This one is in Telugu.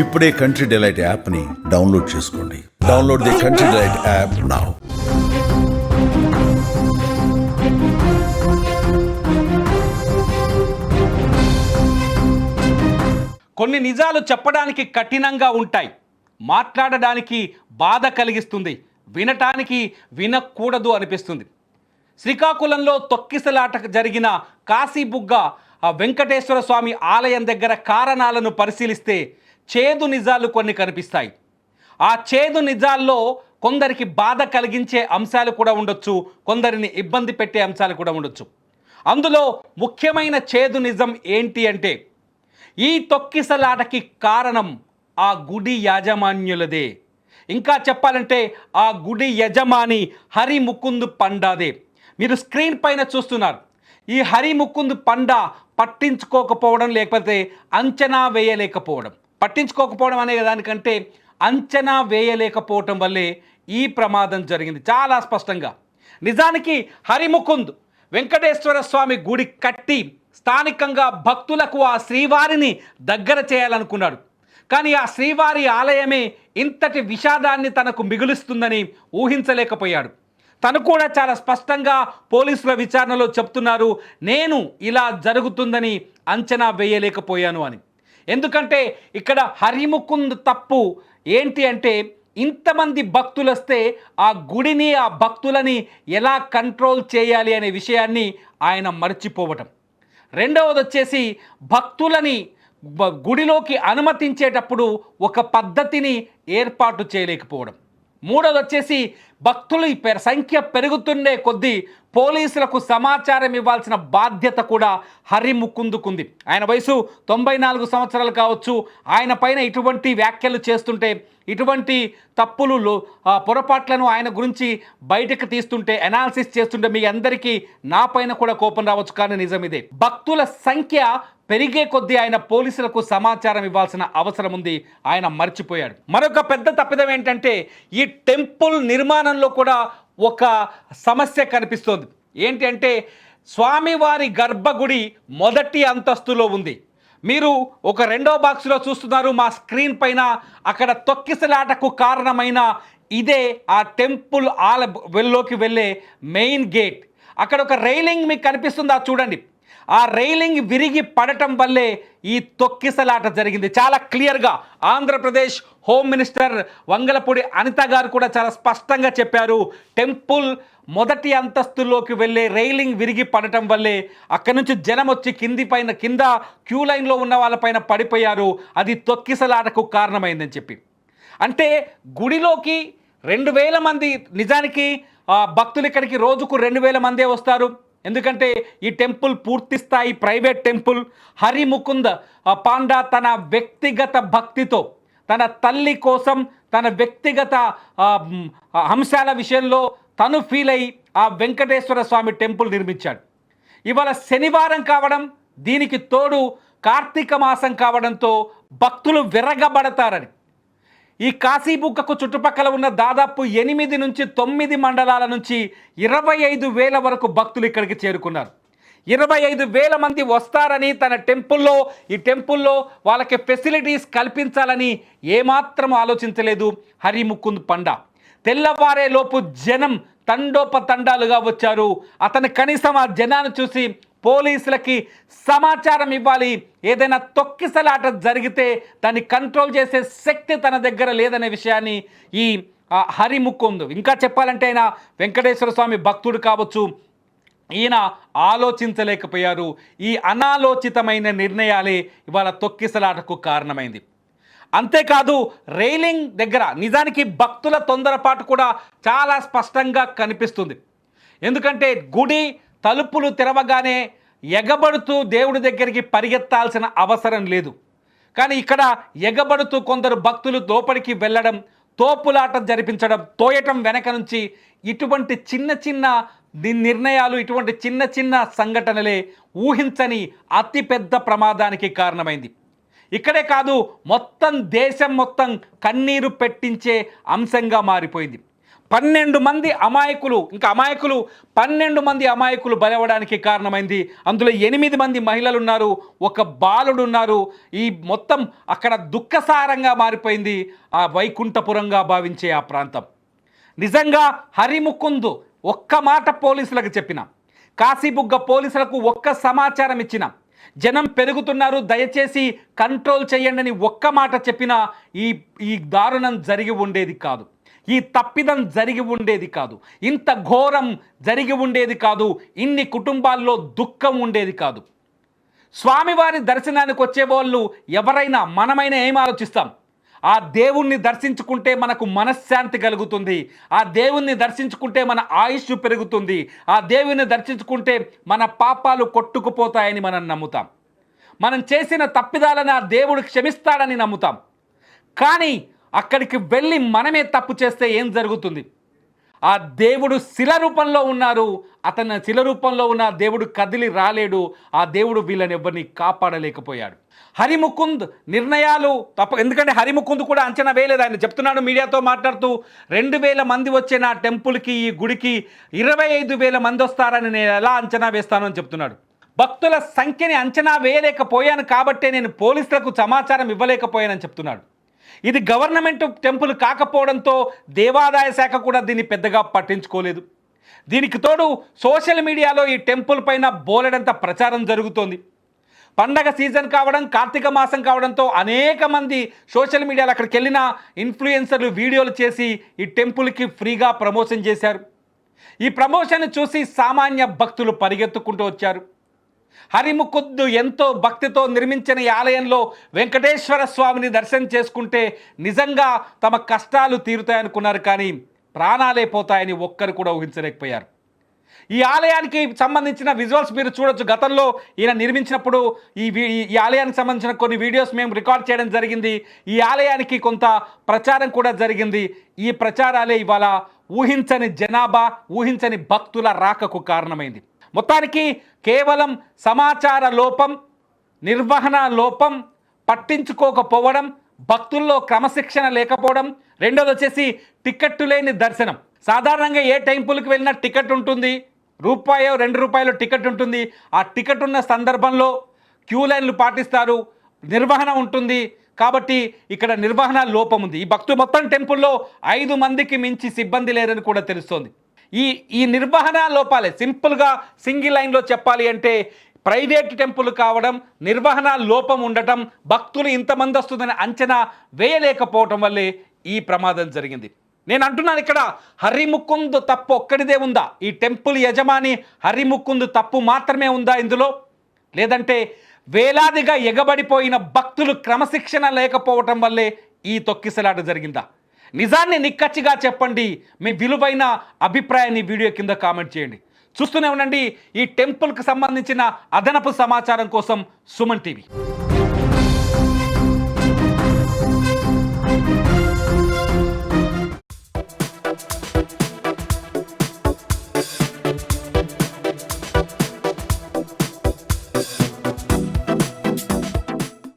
ఇప్పుడే కంట్రీ డిలైట్ యాప్ని డౌన్లోడ్ చేసుకోండి. Download the country delight app now కొన్ని నిజాలు చెప్పడానికి కఠినంగా ఉంటాయి. మాట్లాడడానికి బాధ కలిగిస్తుంది. వినటానికి వినకూడదు అనిపిస్తుంది. శ్రీకాకుళంలో తొక్కిసలాట జరిగిన కాశీబుగ్గ ఆ వెంకటేశ్వర స్వామి ఆలయం దగ్గర కారణాలను పరిశీలిస్తే చేదు నిజాలు కొన్ని కనిపిస్తాయి. ఆ చేదు నిజాల్లో కొందరికి బాధ కలిగించే అంశాలు కూడా ఉండొచ్చు కొందరిని ఇబ్బంది పెట్టే అంశాలు కూడా ఉండొచ్చు. అందులో ముఖ్యమైన చేదు నిజం ఏంటి అంటే ఈ తొక్కిసలాటకి కారణం ఆ గుడి యాజమాన్యులదే. ఇంకా చెప్పాలంటే ఆ గుడి యజమాని హరి ముకుంద్ పండాదే. మీరు స్క్రీన్ పైన చూస్తున్నారు. ఈ హరి ముకుంద్ పండ పట్టించుకోకపోవడం లేకపోతే అంచనా వేయలేకపోవడం. పట్టించుకోకపోవడం అనే దానికంటే అంచనా వేయలేకపోవటం వల్లే ఈ ప్రమాదం జరిగింది. చాలా స్పష్టంగా. నిజానికి హరిముకుంద్ వెంకటేశ్వర స్వామి గుడి కట్టి స్థానికంగా భక్తులకు ఆ శ్రీవారిని దగ్గర చేయాలనుకున్నాడు. కానీ ఆ శ్రీవారి ఆలయమే ఇంతటి విషాదాన్ని తనకు మిగులుస్తుందని ఊహించలేకపోయాడు. తను కూడా చాలా స్పష్టంగా పోలీసుల విచారణలో చెప్తున్నారు నేను ఇలా జరుగుతుందని అంచనా వేయలేకపోయాను అని. ఎందుకంటే ఇక్కడ హరిముకుంద్ తప్పు ఏంటి అంటే ఇంతమంది భక్తులు వస్తే ఆ గుడిని ఆ భక్తులని ఎలా కంట్రోల్ చేయాలి అనే విషయాన్ని ఆయన మర్చిపోవటం. రెండవది వచ్చేసి భక్తులని గుడిలోకి అనుమతించేటప్పుడు ఒక పద్ధతిని ఏర్పాటు చేయలేకపోవడం. మూడోది వచ్చేసి భక్తులు ఈ సంఖ్య పెరుగుతుండే కొద్దీ పోలీసులకు సమాచారం ఇవ్వాల్సిన బాధ్యత కూడా హరి ముక్కుందుకుంది ఆయన వయసు తొంభై నాలుగు సంవత్సరాలు కావచ్చు. ఆయన పైన ఇటువంటి వ్యాఖ్యలు చేస్తుంటే ఇటువంటి తప్పులు పొరపాట్లను ఆయన గురించి బయటకు తీస్తుంటే అనాలిసిస్ చేస్తుంటే మీ అందరికీ నా పైన కూడా కోపం రావచ్చు. కానీ నిజం ఇదే. భక్తుల సంఖ్య పెరిగే కొద్దీ ఆయన పోలీసులకు సమాచారం ఇవ్వాల్సిన అవసరం ఉంది. ఆయన మర్చిపోయాడు. మరొక పెద్ద తప్పిదం ఏంటంటే ఈ టెంపుల్ నిర్మాణంలో కూడా ఒక సమస్య కనిపిస్తోంది. ఏంటి అంటే స్వామివారి గర్భగుడి మొదటి అంతస్తులో ఉంది. మీరు ఒక రెండో బాక్స్లో చూస్తున్నారు మా స్క్రీన్ పైన అక్కడ తొక్కిసలాటకు కారణమైన ఇదే ఆ టెంపుల్ ఆల వెళ్ళలోకి వెళ్ళే మెయిన్ గేట్. అక్కడ ఒక రైలింగ్ మీకు కనిపిస్తుందా చూడండి. ఆ రైలింగ్ విరిగి పడటం వల్లే ఈ తొక్కిసలాట జరిగింది. చాలా క్లియర్గా ఆంధ్రప్రదేశ్ హోమ్ మినిస్టర్ వంగలపూడి అనిత గారు కూడా చాలా స్పష్టంగా చెప్పారు. టెంపుల్ మొదటి అంతస్తులోకి వెళ్ళే రైలింగ్ విరిగి పడటం వల్లే అక్కడి నుంచి జనం వచ్చి కింది పైన కింద క్యూ లైన్లో ఉన్న వాళ్ళపైన పడిపోయారు. అది తొక్కిసలాటకు కారణమైందని చెప్పి. అంటే గుడిలోకి రెండు వేల మంది నిజానికి భక్తులు ఇక్కడికి రోజుకు రెండు వేల మందే వస్తారు. ఎందుకంటే ఈ టెంపుల్ పూర్తి స్థాయి ప్రైవేట్ టెంపుల్. హరిముకుంద పాండా తన వ్యక్తిగత భక్తితో తన తల్లి కోసం తన వ్యక్తిగత అంశాల విషయంలో తను ఫీల్ అయి ఆ వెంకటేశ్వర స్వామి టెంపుల్ నిర్మించాడు. ఇవాళ శనివారం కావడం దీనికి తోడు కార్తీక మాసం కావడంతో భక్తులు విరగబడతారని. ఈ కాశీబుక్కకు చుట్టుపక్కల ఉన్న దాదాపు ఎనిమిది నుంచి తొమ్మిది మండలాల నుంచి ఇరవై ఐదు వేల వరకు భక్తులు ఇక్కడికి చేరుకున్నారు. ఇరవై ఐదు వేల మంది వస్తారని తన టెంపుల్లో ఈ టెంపుల్లో వాళ్ళకి ఫెసిలిటీస్ కల్పించాలని ఏమాత్రం ఆలోచించలేదు హరిముకుంద్ పండ. పండా జనం తండోపతండాలుగా వచ్చారు. అతను కనీసం ఆ జనాన్ని చూసి పోలీసులకి సమాచారం ఇవ్వాలి. ఏదైనా తొక్కిసలాట జరిగితే దాన్ని కంట్రోల్ చేసే శక్తి తన దగ్గర లేదనే విషయాన్ని ఈ హరి ముక్కుందు ఇంకా చెప్పాలంటే ఆయన వెంకటేశ్వర స్వామి భక్తుడు కావచ్చు. ఈయన ఆలోచించలేకపోయారు. ఈ అనాలోచితమైన నిర్ణయాలే ఇవాళ తొక్కిసలాటకు కారణమైంది. అంతేకాదు రైలింగ్ దగ్గర నిజానికి భక్తుల తొందరపాటు కూడా చాలా స్పష్టంగా కనిపిస్తుంది. ఎందుకంటే గుడి తలుపులు తెరవగానే ఎగబడుతూ దేవుడి దగ్గరికి పరిగెత్తాల్సిన అవసరం లేదు. కానీ ఇక్కడ ఎగబడుతూ కొందరు భక్తులు దోపడికి వెళ్ళడం తోపులాట జరిపించడం తోయటం వెనక నుంచి ఇటువంటి చిన్న చిన్న నిర్ణయాలు ఇటువంటి చిన్న చిన్న సంఘటనలే ఊహించని అతిపెద్ద ప్రమాదానికి కారణమైంది. ఇక్కడే కాదు మొత్తం దేశం మొత్తం కన్నీరు పెట్టించే అంశంగా మారిపోయింది. పన్నెండు మంది అమాయకులు ఇంకా అమాయకులు పన్నెండు మంది అమాయకులు బలవడానికి కారణమైంది. అందులో ఎనిమిది మంది మహిళలు ఉన్నారు ఒక బాలుడు ఉన్నారు ఈ మొత్తం అక్కడ దుఃఖసారంగా మారిపోయింది ఆ వైకుంఠపురంగా భావించే ఆ ప్రాంతం. నిజంగా హరిముకుందు ఒక్క మాట పోలీసులకు చెప్పిన కాశీబుగ్గ పోలీసులకు ఒక్క సమాచారం ఇచ్చిన జనం పెరుగుతున్నారు దయచేసి కంట్రోల్ చేయండి అని ఒక్క మాట చెప్పినా ఈ ఈ దారుణం జరిగి ఉండేది కాదు. ఈ తప్పిదం జరిగి ఉండేది కాదు. ఇంత ఘోరం జరిగి ఉండేది కాదు. ఇన్ని కుటుంబాల్లో దుఃఖం ఉండేది కాదు. స్వామివారి దర్శనానికి వచ్చే వాళ్ళు ఎవరైనా మనమైనా ఏం ఆలోచిస్తాం? ఆ దేవుణ్ణి దర్శించుకుంటే మనకు మనశ్శాంతి కలుగుతుంది. ఆ దేవుణ్ణి దర్శించుకుంటే మన ఆయుష్ పెరుగుతుంది. ఆ దేవుణ్ణి దర్శించుకుంటే మన పాపాలు కొట్టుకుపోతాయని మనం నమ్ముతాం. మనం చేసిన తప్పిదాలను ఆ దేవుడు క్షమిస్తాడని నమ్ముతాం. కానీ అక్కడికి వెళ్ళి మనమే తప్పు చేస్తే ఏం జరుగుతుంది? ఆ దేవుడు శిల రూపంలో ఉన్నారు. అతను శిల రూపంలో ఉన్న దేవుడు కదిలి రాలేడు. ఆ దేవుడు వీళ్ళని ఎవరిని కాపాడలేకపోయాడు. హరిముకుంద్ నిర్ణయాలు తప్ప ఎందుకంటే హరిముకుంద్ కూడా అంచనా వేయలేదు. ఆయన చెప్తున్నాడు మీడియాతో మాట్లాడుతూ రెండు వేల మంది వచ్చే నా టెంపుల్కి ఈ గుడికి ఇరవై ఐదు వేల మంది వస్తారని నేను ఎలా అంచనా వేస్తాను అని చెప్తున్నాడు. భక్తుల సంఖ్యని అంచనా వేయలేకపోయాను కాబట్టే నేను పోలీసులకు సమాచారం ఇవ్వలేకపోయానని చెప్తున్నాడు. ఇది గవర్నమెంట్ టెంపుల్ కాకపోవడంతో దేవాదాయ శాఖ కూడా దీన్ని పెద్దగా పట్టించుకోలేదు. దీనికి తోడు సోషల్ మీడియాలో ఈ టెంపుల్ పైన బోలెడంత ప్రచారం జరుగుతోంది. పండగ సీజన్ కావడం కార్తీక మాసం కావడంతో అనేక మంది సోషల్ మీడియాలో అక్కడికి వెళ్ళిన ఇన్ఫ్లుయెన్సర్లు వీడియోలు చేసి ఈ టెంపుల్కి ఫ్రీగా ప్రమోషన్ చేశారు. ఈ ప్రమోషన్ చూసి సామాన్య భక్తులు పరిగెత్తుకుంటూ వచ్చారు. హరిముకుద్దు ఎంతో భక్తితో నిర్మించిన ఈ ఆలయంలో వెంకటేశ్వర స్వామిని దర్శనం చేసుకుంటే నిజంగా తమ కష్టాలు తీరుతాయనుకున్నారు కానీ ప్రాణాలే పోతాయని ఒక్కరు కూడా ఊహించలేకపోయారు. ఈ ఆలయానికి సంబంధించిన విజువల్స్ మీరు చూడొచ్చు. గతంలో ఈయన నిర్మించినప్పుడు ఈ వీ- ఈ ఆలయానికి సంబంధించిన కొన్ని వీడియోస్ మేము రికార్డ్ చేయడం జరిగింది. ఈ ఆలయానికి కొంత ప్రచారం కూడా జరిగింది. ఈ ప్రచారాలే ఇవాళ ఊహించని జనాభా ఊహించని భక్తుల రాకకు కారణమైంది. మొత్తానికి కేవలం సమాచార లోపం నిర్వహణ లోపం పట్టించుకోకపోవడం భక్తుల్లో క్రమశిక్షణ లేకపోవడం రెండోది వచ్చేసి టికెట్టు లేని దర్శనం. సాధారణంగా ఏ టెంపుల్కి వెళ్ళినా టికెట్ ఉంటుంది రూపాయో రెండు రూపాయలు టికెట్ ఉంటుంది. ఆ టికెట్ ఉన్న సందర్భంలో క్యూ లైన్లు పాటిస్తారు నిర్వహణ ఉంటుంది. కాబట్టి ఇక్కడ నిర్వహణ లోపం ఉంది. ఈ భక్తు మొత్తం టెంపుల్లో ఐదు మందికి మించి సిబ్బంది లేరని కూడా తెలుస్తోంది. ఈ ఈ నిర్వహణ లోపాలే. సింపుల్గా సింగిల్ లైన్లో చెప్పాలి అంటే ప్రైవేట్ టెంపుల్ కావడం నిర్వహణ లోపం ఉండటం భక్తులు ఇంతమంది వస్తుందని అంచనా వేయలేకపోవటం వల్లే ఈ ప్రమాదం జరిగింది. నేను అంటున్నాను ఇక్కడ హరిముకుందు తప్పు ఒక్కడిదే ఉందా? ఈ టెంపుల్ యజమాని హరిముకుందు తప్పు మాత్రమే ఉందా ఇందులో? లేదంటే వేలాదిగా ఎగబడిపోయిన భక్తులు క్రమశిక్షణ లేకపోవటం వల్లే ఈ తొక్కిసలాట జరిగిందా? నిజాన్ని నిక్కచ్చిగా చెప్పండి. మీ విలువైన అభిప్రాయాన్ని వీడియో కింద కామెంట్ చేయండి. చూస్తూనే ఉండండి. ఈ టెంపుల్కి సంబంధించిన అదనపు సమాచారం కోసం సుమన్ టీవీ.